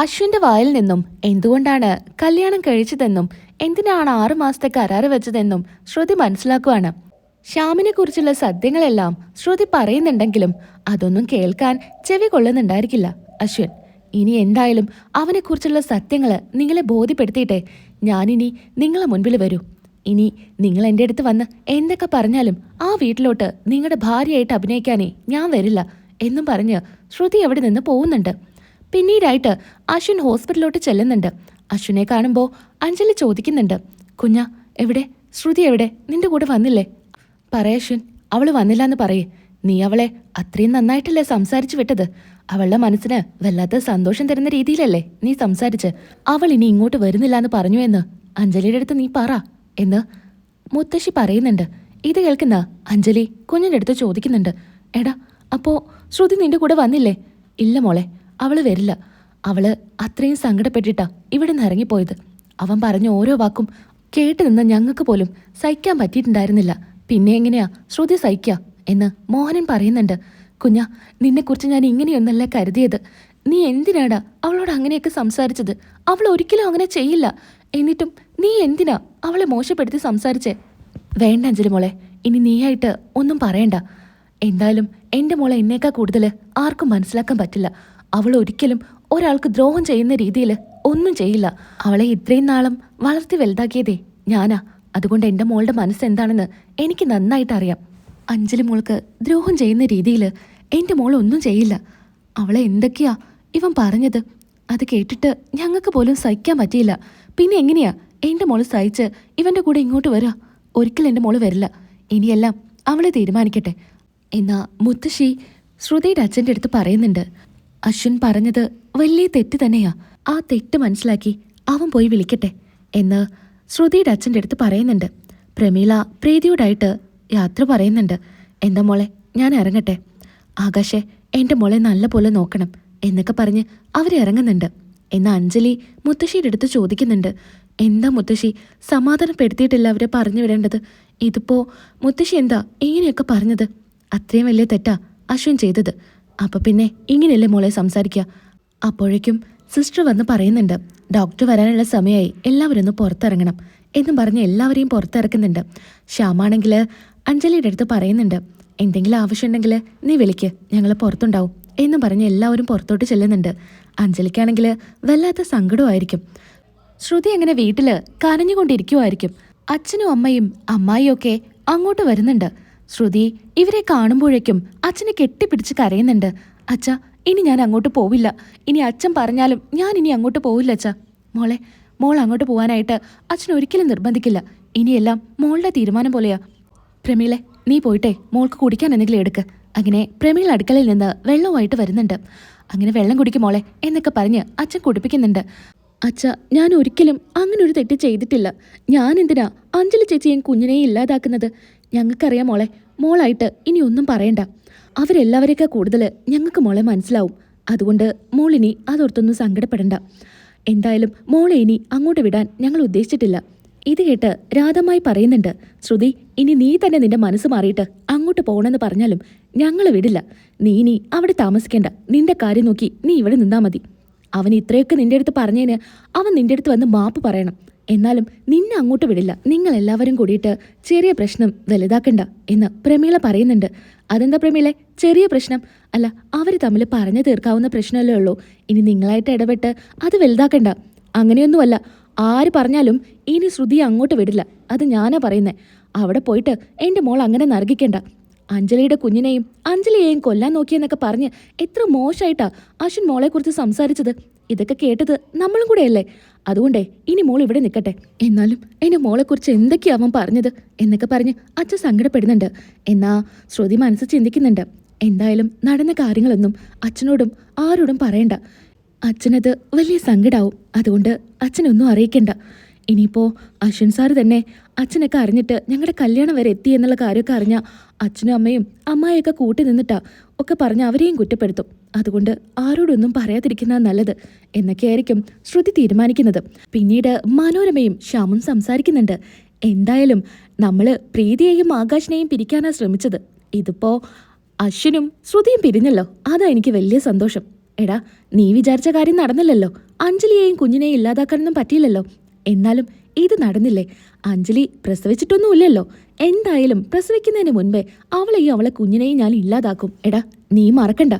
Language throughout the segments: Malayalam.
അശ്വിന്റെ വായിൽ നിന്നും എന്തുകൊണ്ടാണ് കല്യാണം കഴിച്ചതെന്നും എന്തിനാണ് ആറുമാസത്തെ കരാറ് വെച്ചതെന്നും ശ്രുതി മനസ്സിലാക്കുവാണ്. ശ്യാമിനെ കുറിച്ചുള്ള സത്യങ്ങളെല്ലാം ശ്രുതി പറയുന്നുണ്ടെങ്കിലും അതൊന്നും കേൾക്കാൻ ചെവി കൊള്ളുന്നുണ്ടായിരിക്കില്ല. അശ്വിൻ ഇനി എന്തായാലും അവനെക്കുറിച്ചുള്ള സത്യങ്ങൾ നിങ്ങളെ ബോധ്യപ്പെടുത്തിയിട്ടെ ഞാനിനി നിങ്ങളെ മുൻപിൽ വരൂ. ഇനി നിങ്ങൾ എന്റെ അടുത്ത് വന്ന് എന്തൊക്കെ പറഞ്ഞാലും ആ വീട്ടിലോട്ട് നിങ്ങളുടെ ഭാര്യയായിട്ട് അഭിനയിക്കാനേ ഞാൻ വരില്ല എന്നും പറഞ്ഞ് ശ്രുതി അവിടെ നിന്ന് പോകുന്നുണ്ട്. പിന്നീടായിട്ട് അശ്വിൻ ഹോസ്പിറ്റലിലോട്ട് ചെല്ലുന്നുണ്ട്. അശ്വിനെ കാണുമ്പോൾ അഞ്ജലി ചോദിക്കുന്നുണ്ട്. കുഞ്ഞ എവിടെ? ശ്രുതി എവിടെ? നിന്റെ കൂടെ വന്നില്ലേ? പറയ അശ്വിൻ അവൾ വന്നില്ല എന്ന് പറയേ. നീ അവളെ അത്രയും നന്നായിട്ടല്ലേ സംസാരിച്ചു വിട്ടത്? അവളുടെ മനസ്സിന് വല്ലാത്ത സന്തോഷം തരുന്ന രീതിയിലല്ലേ നീ സംസാരിച്ച്? അവൾ ഇനി ഇങ്ങോട്ട് വരുന്നില്ല എന്ന് പറഞ്ഞു എന്ന് അഞ്ജലിയുടെ അടുത്ത് നീ പറ എന്ന് മുത്തശ്ശി പറയുന്നുണ്ട്. ഇത് കേൾക്കുന്ന അഞ്ജലി കുഞ്ഞിന്റെ അടുത്ത് ചോദിക്കുന്നുണ്ട്. എടാ അപ്പോ ശ്രുതി നിന്റെ കൂടെ വന്നില്ലേ? ഇല്ല മോളെ അവൾ വരില്ല. അവൾ അത്രയും സങ്കടപ്പെട്ടിട്ടാ ഇവിടെ നിന്ന് ഇറങ്ങിപ്പോയത്. അവൻ പറഞ്ഞ ഓരോ വാക്കും കേട്ടു നിന്ന് ഞങ്ങൾക്ക് പോലും സഹിക്കാൻ പറ്റിയിട്ടുണ്ടായിരുന്നില്ല. പിന്നെ എങ്ങനെയാ ശ്രുതി സഹിക്ക എന്ന് മോഹനൻ പറയുന്നുണ്ട്. കുഞ്ഞ നിന്നെക്കുറിച്ച് ഞാൻ ഇങ്ങനെയൊന്നല്ല കരുതിയത്. നീ എന്തിനാടാ അവളോട് അങ്ങനെയൊക്കെ സംസാരിച്ചത്? അവൾ ഒരിക്കലും അങ്ങനെ ചെയ്യില്ല. എന്നിട്ടും നീ എന്തിനാ അവളെ മോശപ്പെടുത്തി സംസാരിച്ചേ? വേണ്ട അഞ്ജലി മോളെ ഇനി നീയായിട്ട് ഒന്നും പറയണ്ട. എന്തായാലും എന്റെ മോളെ എന്നേക്കാൾ കൂടുതൽ ആർക്കും മനസ്സിലാക്കാൻ പറ്റില്ല. അവൾ ഒരിക്കലും ഒരാൾക്ക് ദ്രോഹം ചെയ്യുന്ന രീതിയിൽ ഒന്നും ചെയ്യില്ല. അവളെ ഇത്രയും നാളും വളർത്തി വലുതാക്കിയതേ ഞാനാ. അതുകൊണ്ട് എന്റെ മോളുടെ മനസ്സ് എന്താണെന്ന് എനിക്ക് നന്നായിട്ട് അറിയാം. അഞ്ജലി മോൾക്ക് ദ്രോഹം ചെയ്യുന്ന രീതിയിൽ എന്റെ മോൾ ഒന്നും ചെയ്യില്ല. അവളെ എന്തൊക്കെയാ ഇവൻ പറഞ്ഞത്? അത് കേട്ടിട്ട് ഞങ്ങൾക്ക് പോലും സഹിക്കാൻ പറ്റിയില്ല. പിന്നെ എങ്ങനെയാ എന്റെ മോൾ സഹിച്ച് ഇവന്റെ കൂടെ ഇങ്ങോട്ട് വരാ? ഒരിക്കലും എന്റെ മോൾ വരില്ല. ഇനിയെല്ലാം അവളെ തീരുമാനിക്കട്ടെ. എന്നാ മുത്തശ്ശി ശ്രുതിയുടെ അച്ഛന്റെ അടുത്ത് പറയുന്നുണ്ട്. അശ്വിൻ പറഞ്ഞത് വലിയ തെറ്റ് തന്നെയാ. ആ തെറ്റ് മനസ്സിലാക്കി അവൻ പോയി വിളിക്കട്ടെ എന്ന് ശ്രുതിയുടെ അച്ഛന്റെ അടുത്ത് പറയുന്നുണ്ട്. പ്രമീള പ്രീതിയോടായിട്ട് യാത്ര പറയുന്നുണ്ട്. എന്താ മോളെ ഞാൻ ഇറങ്ങട്ടെ. ആകാശെ എന്റെ മോളെ നല്ല പോലെ നോക്കണം എന്നൊക്കെ പറഞ്ഞ് അവരിറങ്ങുന്നുണ്ട് എന്ന് അഞ്ജലി മുത്തശ്ശിയുടെ അടുത്ത് ചോദിക്കുന്നുണ്ട്. എന്താ മുത്തശ്ശി സമാധാനപ്പെടുത്തിയിട്ടില്ല അവരെ പറഞ്ഞു വിടേണ്ടത്? ഇതിപ്പോ മുത്തശ്ശി എന്താ ഇങ്ങനെയൊക്കെ പറഞ്ഞത്? അത്രയും വലിയ തെറ്റാ അശ്വിൻ ചെയ്തത്. അപ്പൊ പിന്നെ ഇങ്ങനെയല്ലേ മോളെ സംസാരിക്കുക അപ്പോഴേക്കും സിസ്റ്റർ വന്ന് പറയുന്നുണ്ട് ഡോക്ടർ വരാനുള്ള സമയമായി എല്ലാവരും ഒന്ന് പുറത്തിറങ്ങണം എന്നും പറഞ്ഞ് എല്ലാവരെയും പുറത്തിറക്കുന്നുണ്ട്. ശ്യാമാണെങ്കിൽ അഞ്ജലിയുടെ അടുത്ത് പറയുന്നുണ്ട് എന്തെങ്കിലും ആവശ്യമുണ്ടെങ്കിൽ നീ വിളിക്ക് ഞങ്ങൾ പുറത്തുണ്ടാവും എന്നും പറഞ്ഞ് എല്ലാവരും പുറത്തോട്ട് ചെല്ലുന്നുണ്ട്. അഞ്ജലിക്കാണെങ്കിൽ വല്ലാത്ത സങ്കടമായിരിക്കും ശ്രുതി അങ്ങനെ വീട്ടിൽ കരഞ്ഞുകൊണ്ടിരിക്കുമായിരിക്കും അച്ഛനും അമ്മയും അമ്മായിയൊക്കെ അങ്ങോട്ട് വരുന്നുണ്ട്. ശ്രുതി ഇവരെ കാണുമ്പോഴേക്കും അച്ഛനെ കെട്ടിപ്പിടിച്ച് കരയുന്നുണ്ട്. അച്ഛ ഇനി ഞാൻ അങ്ങോട്ട് പോവില്ല. ഇനി അച്ഛൻ പറഞ്ഞാലും ഞാൻ ഇനി അങ്ങോട്ട് പോവില്ല അച്ഛ. മോളെ മോൾ അങ്ങോട്ട് പോകാനായിട്ട് അച്ഛൻ ഒരിക്കലും നിർബന്ധിക്കില്ല. ഇനിയെല്ലാം മോളുടെ തീരുമാനം പോലെയാ. പ്രമീളെ നീ പോയിട്ടെ മോൾക്ക് കുടിക്കാൻ എന്തെങ്കിലും എടുക്ക്. അങ്ങനെ പ്രമീൾ അടുക്കളയിൽ നിന്ന് വെള്ളവുമായിട്ട് വരുന്നുണ്ട്. അങ്ങനെ വെള്ളം കുടിക്കും മോളെ എന്നൊക്കെ പറഞ്ഞ് അച്ഛൻ കുടിപ്പിക്കുന്നുണ്ട്. അച്ഛ ഞാൻ ഒരിക്കലും അങ്ങനെ ഒരു തെറ്റ് ചെയ്തിട്ടില്ല. ഞാൻ എന്തിനാ അഞ്ജലി ചേച്ചിയും കുഞ്ഞിനെയും ഇല്ലാതാക്കുന്നത്? ഞങ്ങൾക്കറിയാം മോളെ. മോളായിട്ട് ഇനി ഒന്നും പറയണ്ട. അവരെല്ലാവരെയൊക്കെ കൂടുതൽ ഞങ്ങൾക്ക് മോളെ മനസ്സിലാവും. അതുകൊണ്ട് മോളിനി അതോർത്തൊന്നും സങ്കടപ്പെടണ്ട. എന്തായാലും മോളെ ഇനി അങ്ങോട്ട് വിടാൻ ഞങ്ങൾ ഉദ്ദേശിച്ചിട്ടില്ല. ഇത് കേട്ട് രാധമായി പറയുന്നുണ്ട് ശ്രുതി ഇനി നീ തന്നെ നിന്റെ മനസ്സ് മാറിയിട്ട് അങ്ങോട്ട് പോകണമെന്ന് പറഞ്ഞാലും ഞങ്ങൾ വിടില്ല. നീ ഇനി അവിടെ താമസിക്കേണ്ട. നിന്റെ കാര്യം നോക്കി നീ ഇവിടെ നിന്നാ മതി. അവൻ ഇത്രയൊക്കെ നിന്റെ അടുത്ത് പറഞ്ഞതിന് അവൻ നിന്റെ അടുത്ത് വന്ന് മാപ്പ് പറയണം. എന്നാലും നിന്നെ അങ്ങോട്ട് വിടില്ല. നിങ്ങൾ എല്ലാവരും കൂടിയിട്ട് ചെറിയ പ്രശ്നം വലുതാക്കണ്ട എന്ന് പ്രമീള പറയുന്നുണ്ട്. അതെന്താ പ്രമീളെ? ചെറിയ പ്രശ്നം. അല്ല അവർ തമ്മിൽ പറഞ്ഞു തീർക്കാവുന്ന പ്രശ്നമല്ലേ ഉള്ളൂ. ഇനി നിങ്ങളായിട്ട് ഇടപെട്ട് അത് വലുതാക്കണ്ട. അങ്ങനെയൊന്നുമല്ല. ആര് പറഞ്ഞാലും ഇനി ശ്രുതി അങ്ങോട്ട് വിടില്ല. അത് ഞാനാ പറയുന്നത് അവിടെ പോയിട്ട് എന്റെ മോൾ അങ്ങനെ നർഗിക്കണ്ട അഞ്ജലിയുടെ കുഞ്ഞിനെയും അഞ്ജലിയെയും കൊല്ലാൻ നോക്കിയെന്നൊക്കെ പറഞ്ഞ് എത്ര മോശമായിട്ടാ അശ്വിൻ മോളെക്കുറിച്ച് സംസാരിച്ചത്. ഇതൊക്കെ കേട്ടത് നമ്മളും കൂടെയല്ലേ? അതുകൊണ്ടേ ഇനി മോൾ ഇവിടെ നിൽക്കട്ടെ എന്നാലും എന്റെ മോളെക്കുറിച്ച് എന്തൊക്കെയാ അവൻ പറഞ്ഞത് എന്നൊക്കെ പറഞ്ഞ് അച്ഛൻ സങ്കടപ്പെടുന്നുണ്ട്. എന്നാ ശ്രുതി മനസ്സ് ചിന്തിക്കുന്നുണ്ട്. എന്തായാലും നടന്ന കാര്യങ്ങളൊന്നും അച്ഛനോടും ആരോടും പറയണ്ട. അച്ഛനത് വലിയ സങ്കടാവും. അതുകൊണ്ട് അച്ഛനൊന്നും അറിയിക്കണ്ട. ഇനിയിപ്പോ അശ്വിൻ സാർ തന്നെ അച്ഛനൊക്കെ അറിഞ്ഞിട്ട് ഞങ്ങളുടെ കല്യാണം വരെ എത്തി എന്നുള്ള കാര്യമൊക്കെ അറിഞ്ഞാൽ അച്ഛനും അമ്മയും അമ്മായിയൊക്കെ കൂട്ടി നിന്നിട്ടാ ഒക്കെ പറഞ്ഞ് അവരെയും കുറ്റപ്പെടുത്തും. അതുകൊണ്ട് ആരോടൊന്നും പറയാതിരിക്കുന്ന നല്ലത് എന്നൊക്കെയായിരിക്കും ശ്രുതി തീരുമാനിക്കുന്നത്. പിന്നീട് മനോരമയും ശ്യാമും സംസാരിക്കുന്നുണ്ട്. എന്തായാലും നമ്മൾ പ്രീതിയെയും ആകാശിനെയും പിരിക്കാനാ ശ്രമിച്ചത്. ഇതിപ്പോ അശ്വിനും ശ്രുതിയും പിരിഞ്ഞല്ലോ. അതാ എനിക്ക് വലിയ സന്തോഷം. എടാ നീ വിചാരിച്ച കാര്യം നടന്നില്ലല്ലോ. അഞ്ജലിയെയും കുഞ്ഞിനെയും ഇല്ലാതാക്കാനൊന്നും പറ്റിയില്ലല്ലോ. എന്നാലും ഇത് നടന്നില്ലേ? അഞ്ജലി പ്രസവിച്ചിട്ടൊന്നുമില്ലല്ലോ. എന്തായാലും പ്രസവിക്കുന്നതിന് മുൻപേ അവളെയും അവളെ കുഞ്ഞിനെയും ഞാൻ ഇല്ലാതാക്കും. എടാ നീ മറക്കണ്ട.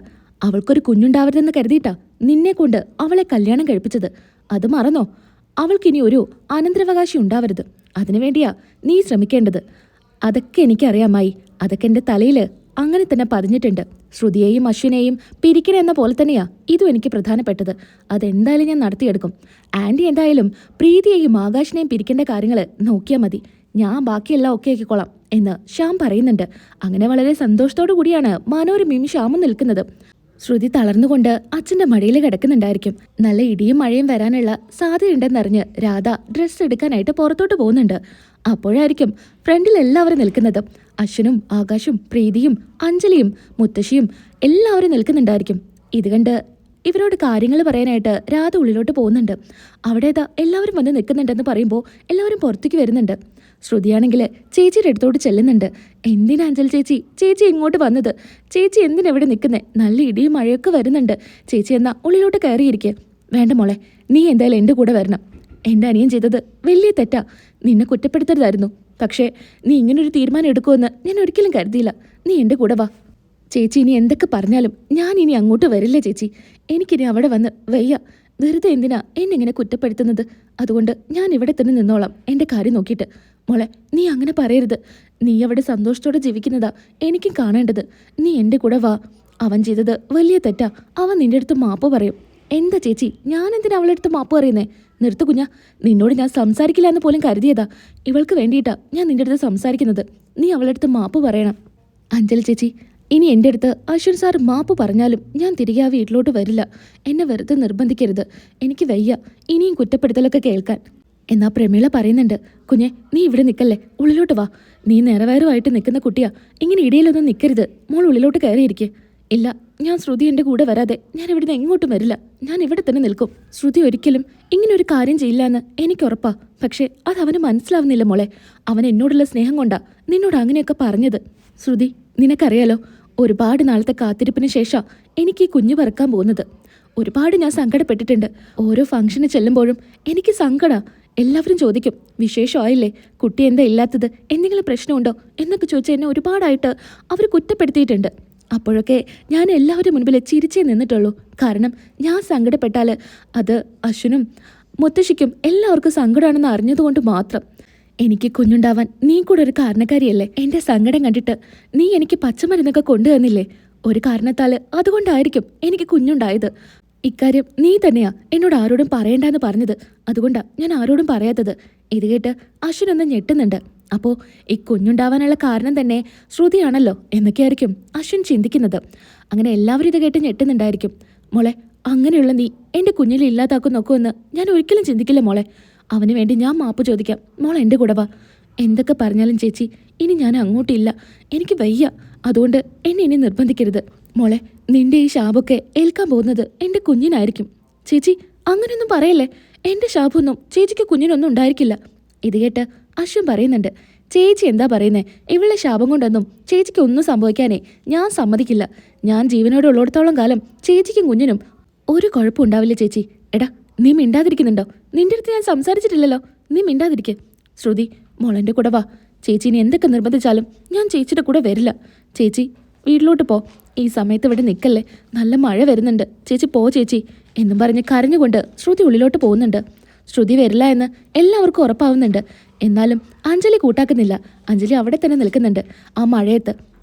അവൾക്കൊരു കുഞ്ഞുണ്ടാവരുതെന്ന് കരുതിയിട്ടാ നിന്നെ കൊണ്ട് അവളെ കല്യാണം കഴിപ്പിച്ചത്. അത് മറന്നോ? അവൾക്കിനി ഒരു അനന്തരാവകാശി ഉണ്ടാവരുത്. അതിനുവേണ്ടിയാ നീ ശ്രമിക്കേണ്ടത്. അതൊക്കെ എനിക്കറിയാമായി അതൊക്കെ എന്റെ തലയിൽ അങ്ങനെ തന്നെ പതിഞ്ഞിട്ടുണ്ട് ശ്രുതിയെയും അശ്വിനെയും പിരിക്കണ എന്ന പോലെ തന്നെയാ ഇതും എനിക്ക് പ്രധാനപ്പെട്ടത്. അതെന്തായാലും ഞാൻ നടത്തിയെടുക്കും. ആന്റി എന്തായാലും പ്രീതിയെയും ആകാശിനെയും പിരിക്കേണ്ട കാര്യങ്ങൾ നോക്കിയാൽ മതി. ഞാൻ ബാക്കിയെല്ലാം ഒക്കെ ആക്കിക്കോളാം എന്ന് ശ്യാം പറയുന്നുണ്ട്. അങ്ങനെ വളരെ സന്തോഷത്തോടു കൂടിയാണ് മനോരമയും ശ്യാമും നിൽക്കുന്നത്. ശ്രുതി തളർന്നുകൊണ്ട് അച്ഛന്റെ മടിയിൽ കിടക്കുന്നുണ്ടായിരിക്കും. നല്ല ഇടിയും മഴയും വരാനുള്ള സാധ്യതയുണ്ടെന്നറിഞ്ഞ് രാധ ഡ്രസ്സ് എടുക്കാനായിട്ട് പുറത്തോട്ട് പോകുന്നുണ്ട്. അപ്പോഴായിരിക്കും ഫ്രണ്ടിൽ എല്ലാവരും നിൽക്കുന്നത്. അശ്വനും ആകാശും പ്രീതിയും അഞ്ജലിയും മുത്തശ്ശിയും എല്ലാവരും നിൽക്കുന്നുണ്ടായിരിക്കും. ഇത് കണ്ട് ഇവരോട് കാര്യങ്ങൾ പറയാനായിട്ട് രാധ ഉള്ളിലോട്ട് പോകുന്നുണ്ട്. അവിടെ ഇതാ എല്ലാവരും വന്ന് നിൽക്കുന്നുണ്ടെന്ന് പറയുമ്പോൾ എല്ലാവരും പുറത്തേക്ക് വരുന്നുണ്ട്. ശ്രുതിയാണെങ്കിൽ ചേച്ചിയുടെ അടുത്തോട്ട് ചെല്ലുന്നുണ്ട്. എന്തിനാ അഞ്ചൽ ചേച്ചി? ചേച്ചി ഇങ്ങോട്ട് വന്നത്? ചേച്ചി എന്തിനാ ഇവിടെ നിൽക്കുന്നേ? നല്ല ഇടിയും മഴയൊക്കെ വരുന്നുണ്ട്. ചേച്ചി എന്നാ ഉള്ളിലോട്ട് കയറിയിരിക്കെ. വേണ്ട മോളെ നീ എന്തായാലും എന്റെ കൂടെ വരണം. എന്റെ അനിയൻ ചെയ്തത് വലിയ തെറ്റാ. നിന്നെ കുറ്റപ്പെടുത്തരുതായിരുന്നു. പക്ഷേ നീ ഇങ്ങനൊരു തീരുമാനം എടുക്കുമെന്ന് ഞാൻ ഒരിക്കലും കരുതിയില്ല. നീ എന്റെ കൂടെ വാ. ചേച്ചി ഇനി എന്തൊക്കെ പറഞ്ഞാലും ഞാൻ ഇനി അങ്ങോട്ട് വരില്ല ചേച്ചി. എനിക്കിനി അവിടെ വന്ന് വയ്യ. വെറുതെ എന്തിനാ എന്നെങ്ങനെ കുറ്റപ്പെടുത്തുന്നത്? അതുകൊണ്ട് ഞാൻ ഇവിടെ തന്നെ നിന്നോളാം എന്റെ കാര്യം നോക്കിയിട്ട്. മോളെ നീ അങ്ങനെ പറയരുത്. നീ അവിടെ സന്തോഷത്തോടെ ജീവിക്കുന്നതാ എനിക്കും കാണേണ്ടത്. നീ എന്റെ കൂടെ വാ. അവൻ ചെയ്തത് വലിയ തെറ്റാ. അവൻ നിന്റെ അടുത്ത് മാപ്പ് പറയും. എന്താ ചേച്ചി? ഞാൻ എന്തിനാ അവളെടുത്ത് മാപ്പ് പറയുന്നേ? നിർത്തു കുഞ്ഞ നിന്നോട് ഞാൻ സംസാരിക്കില്ല എന്ന് പോലും കരുതിയതാ. ഇവൾക്ക് വേണ്ടിയിട്ടാ ഞാൻ നിന്റെ അടുത്ത് സംസാരിക്കുന്നത്. നീ അവളുടെ അടുത്ത് മാപ്പ് പറയണം. അഞ്ജലി ചേച്ചി ഇനി എന്റെ അടുത്ത് അശ്വിൻ സാർ മാപ്പ് പറഞ്ഞാലും ഞാൻ തിരികെ ആ വീട്ടിലോട്ട് വരില്ല. എന്നെ വെറുതെ നിർബന്ധിക്കരുത്. എനിക്ക് വയ്യ ഇനിയും കുറ്റപ്പെടുത്തലൊക്കെ കേൾക്കാൻ. എന്നാ പ്രമീള പറയുന്നുണ്ട് കുഞ്ഞെ നീ ഇവിടെ നിൽക്കല്ലേ? ഉള്ളിലോട്ട് വാ. നീ നിറവേറുമായിട്ട് നിൽക്കുന്ന കുട്ടിയാ. ഇങ്ങനെ ഇടയിലൊന്നും നിൽക്കരുത്. മോൾ ഉള്ളിലോട്ട് കയറിയിരിക്കെ. ഇല്ല ഞാൻ ശ്രുതി എന്റെ കൂടെ വരാതെ ഞാൻ ഇവിടുന്ന് എങ്ങോട്ടും വരില്ല. ഞാൻ ഇവിടെ തന്നെ നിൽക്കും. ശ്രുതി ഒരിക്കലും ഇങ്ങനെ ഒരു കാര്യം ചെയ്യില്ല എന്ന് എനിക്ക് ഉറപ്പാ. പക്ഷേ അത് അവന് മനസ്സിലാവുന്നില്ല മോളെ. അവൻ എന്നോടുള്ള സ്നേഹം കൊണ്ടാ നിന്നോട് അങ്ങനെയൊക്കെ പറഞ്ഞത്. ശ്രുതി നിനക്കറിയാലോ ഒരുപാട് നാളത്തെ കാത്തിരിപ്പിന് ശേഷം എനിക്ക് ഈ കുഞ്ഞു പറക്കാൻ പോകുന്നത്. ഒരുപാട് ഞാൻ സങ്കടപ്പെട്ടിട്ടുണ്ട്. ഓരോ ഫംഗ്ഷന് ചെല്ലുമ്പോഴും എനിക്ക് സങ്കട. എല്ലാവരും ചോദിക്കും വിശേഷമായില്ലേ? കുട്ടി എന്താ ഇല്ലാത്തത്? എന്തെങ്കിലും പ്രശ്നമുണ്ടോ? എന്നൊക്കെ ചോദിച്ച് എന്നെ ഒരുപാടായിട്ട് അവർ കുറ്റപ്പെടുത്തിയിട്ടുണ്ട്. അപ്പോഴൊക്കെ ഞാൻ എല്ലാവരും മുൻപിൽ ചിരിച്ചേ നിന്നിട്ടുള്ളൂ. കാരണം ഞാൻ സങ്കടപ്പെട്ടാൽ അത് അശ്വനും മുത്തശ്ശിക്കും എല്ലാവർക്കും സങ്കടമാണെന്ന് അറിഞ്ഞതുകൊണ്ട് മാത്രം. എനിക്ക് കുഞ്ഞുണ്ടാവാൻ നീ കൂടെ ഒരു കാരണക്കാരിയല്ലേ? എന്റെ സങ്കടം കണ്ടിട്ട് നീ എനിക്ക് പച്ചമരുന്നൊക്കെ കൊണ്ടുവന്നില്ലേ? ഒരു കാരണത്താൽ അതുകൊണ്ടായിരിക്കും എനിക്ക് കുഞ്ഞുണ്ടായത്. ഇക്കാര്യം നീ തന്നെയാ എന്നോട് ആരോടും പറയണ്ടെന്ന് പറഞ്ഞത്. അതുകൊണ്ടാ ഞാൻ ആരോടും പറയാത്തത്. ഇത് കേട്ട് അശ്വിനൊന്ന് ഞെട്ടുന്നുണ്ട്. അപ്പോ ഈ കുഞ്ഞുണ്ടാവാനുള്ള കാരണം തന്നെ ശ്രുതിയാണല്ലോ എന്നൊക്കെയായിരിക്കും അശ്വിൻ ചിന്തിക്കുന്നത്. അങ്ങനെ എല്ലാവരും ഇത് കേട്ട് ഞെട്ടുന്നുണ്ടായിരിക്കും. മോളെ അങ്ങനെയുള്ള നീ എന്റെ കുഞ്ഞിനെ ഇല്ലാതാക്കും എന്ന് ഞാൻ ഒരിക്കലും ചിന്തിക്കില്ല മോളെ. അവന് വേണ്ടി ഞാൻ മാപ്പ് ചോദിക്കാം. മോളെ എന്റെ കൂടെ വാ. എന്തൊക്കെ പറഞ്ഞാലും ചേച്ചി ഇനി ഞാൻ അങ്ങോട്ടില്ല. എനിക്ക് വയ്യ. അതുകൊണ്ട് എന്നെ ഇനി നിർബന്ധിക്കരുത്. മോളെ നിന്റെ ഈ ശാപൊക്കെ ഏൽക്കാൻ പോകുന്നത് എന്റെ കുഞ്ഞിനായിരിക്കും. ചേച്ചി അങ്ങനെയൊന്നും പറയല്ലേ. എന്റെ ശാപമൊന്നും ചേച്ചിക്ക് കുഞ്ഞിനൊന്നും ഉണ്ടായിരിക്കില്ല. ഇത് കേട്ട് അശ്വൻ പറയുന്നുണ്ട് ചേച്ചി എന്താ പറയുന്നേ? ഇവളുടെ ശാപം കൊണ്ടൊന്നും ചേച്ചിക്ക് ഒന്നും സംഭവിക്കാനേ ഞാൻ സമ്മതിക്കില്ല. ഞാൻ ജീവനോടെ ഉള്ളിടത്തോളം കാലം ചേച്ചിക്കും കുഞ്ഞിനും ഒരു കുഴപ്പം ഉണ്ടാവില്ല ചേച്ചി. എടാ നീ മിണ്ടാതിരിക്കുന്നുണ്ടോ? നിന്റെ അടുത്ത് ഞാൻ സംസാരിച്ചിട്ടില്ലല്ലോ. നീ മിണ്ടാതിരിക്കെ. ശ്രുതി മോളെന്റെ കൂടെ വാ. ചേച്ചി ഇനി എന്തൊക്കെ നിർബന്ധിച്ചാലും ഞാൻ ചേച്ചിയുടെ കൂടെ വരില്ല. ചേച്ചി വീട്ടിലോട്ട് പോ. ഈ സമയത്ത് ഇവിടെ നിൽക്കല്ലേ? നല്ല മഴ വരുന്നുണ്ട്. ചേച്ചി പോ ചേച്ചി. എന്നും പറഞ്ഞ് കരഞ്ഞുകൊണ്ട് ശ്രുതി ഉള്ളിലോട്ട് പോകുന്നുണ്ട്. ശ്രുതി വരില്ല എന്ന് എല്ലാവർക്കും ഉറപ്പാവുന്നുണ്ട്. എന്നാലും അഞ്ജലി കൂട്ടാക്കുന്നില്ല. അഞ്ജലി അവിടെ തന്നെ നിൽക്കുന്നുണ്ട്. ആ മഴയത്ത്